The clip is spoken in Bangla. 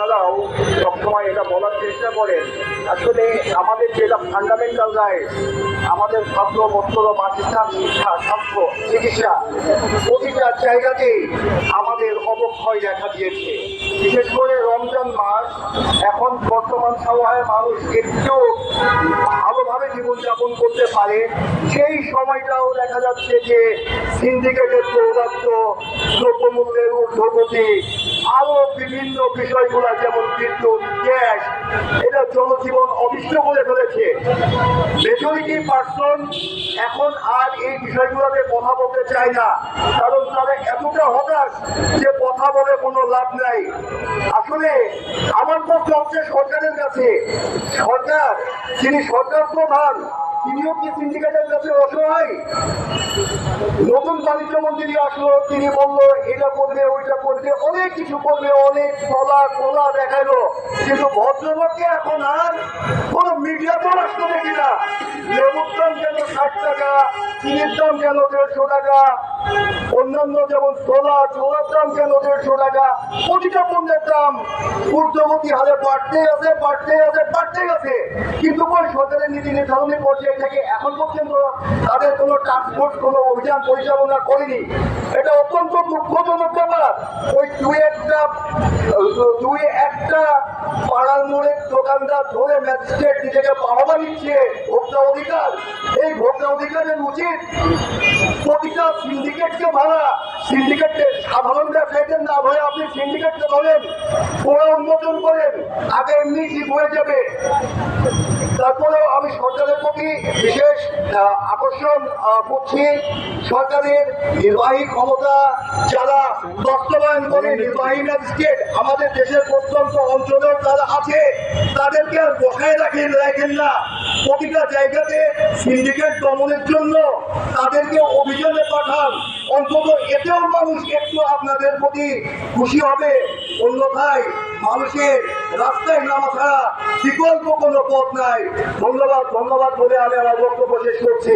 আপনারাও সবসময় এটা বলার চেষ্টা করেন। আসলে আমাদের যেটা ফান্ডামেন্টাল রাইট আমাদের ছাত্র বস্ত্র বাসস্থান, শিক্ষা, স্বাস্থ্য, চিকিৎসা, প্রতিটা জায়গাতেই আমাদের অবক্ষয় দেখা দিয়েছে। বিশেষ করে রমজান মাস, এখন বর্তমান সময়ে মানুষ একটু ভালোভাবে জীবনযাপন করতে পারে। সেই সময়টাও দেখা যাচ্ছে যে সিন্ডিকেটের দৌরাত্ম দ্রব্যমূল্যের ঊর্ধ্বগতি আরও বিভিন্ন বিষয়গুলো যেমন বিদ্যুৎ, গ্যাস, এটা জনজীবন অবিষ্ট করে ফেলেছে। মেজরিটি পার্সন এখন আর এই বিষয়গুলোতে কথা বলতে চায় না। কারণ তারা এতটা হতাশ যে কথা বলে কোনো লাভ নাই। আসলে আমার প্রশ্ন হচ্ছে সরকারের কাছে, সরকার, যিনি সরকার প্রধান, তিনিও কি সিন্ডিকেটের কাছে অসহায়? নতুন বাণিজ্য মন্ত্রী আসলো, তিনি বলল, এটা করবে, ওইটা করবে। অনেক কিছু করবে, অনেক তলা কোলা দেখাল। কিন্তু ভদ্রলোককে এখন আর কোন মিডিয়াতেও আসতে দেখি না। লেবুর কেন ষাট টাকা, চিনির দাম কেন দেড়শো টাকা, অন্যান্য যেমন ছোলা, ছোলার দাম কেন দেড়শো টাকা, প্রতিটা পণ্যের দাম ঊর্ধ্বগতি হারে বাড়তেই আছে বাড়তেই আছে বাড়তেই আছে। কিন্তু কোন সরকারের নীতি নির্ধারণের পর্যায়ে থেকে এখন পর্যন্ত তাদের কোনো টাস্কফোর্স কোনো অভিযান পরিচালনা করেনি। এটা অত্যন্ত দুঃখজনক ব্যাপার। ওই দুই একটা দুই একটা পাড়ার মোড়ের দোকানদার ধরে ম্যাজিস্ট্রেট নিজেকে বাহবা নিচ্ছে ভোক্তা অধিকার। এই ভোক্তা অধিকারের উচিত প্রতিটা সিন্ডিকেটকে ভাড়া সিন্ডিকেটকে সাধারণ ব্যবসায়ীদের না ভয়ে আপনি সিন্ডিকেটকে ধরেন উন্মোচন করেন, আগে এমনি ঠিক হয়ে যাবে। তারপরেও আমি সরকারের প্রতি বিশেষ আকর্ষণ করছি। সরকারের নির্বাহী ক্ষমতা যারা বাস্তবায়ন করে, নির্বাহী ম্যাজিস্ট্রেট আমাদের দেশের প্রত্যন্ত অঞ্চলেও তারা আছে, তাদেরকে আর বসায় রাখেন রাখেন না। প্রতিটা জায়গাতে সিন্ডিকেট দমনের জন্য তাদেরকে অভিযানে পাঠান। অন্তত এতেও মানুষ একটু আপনাদের প্রতি খুশি হবে। অন্যথায় মানুষের রাস্তায় নামা ছাড়া বিকল্প কোনো পথ নাই। ধন্যবাদ ধন্যবাদ বলে আমি আমার বক্তব্য শেষ করছি।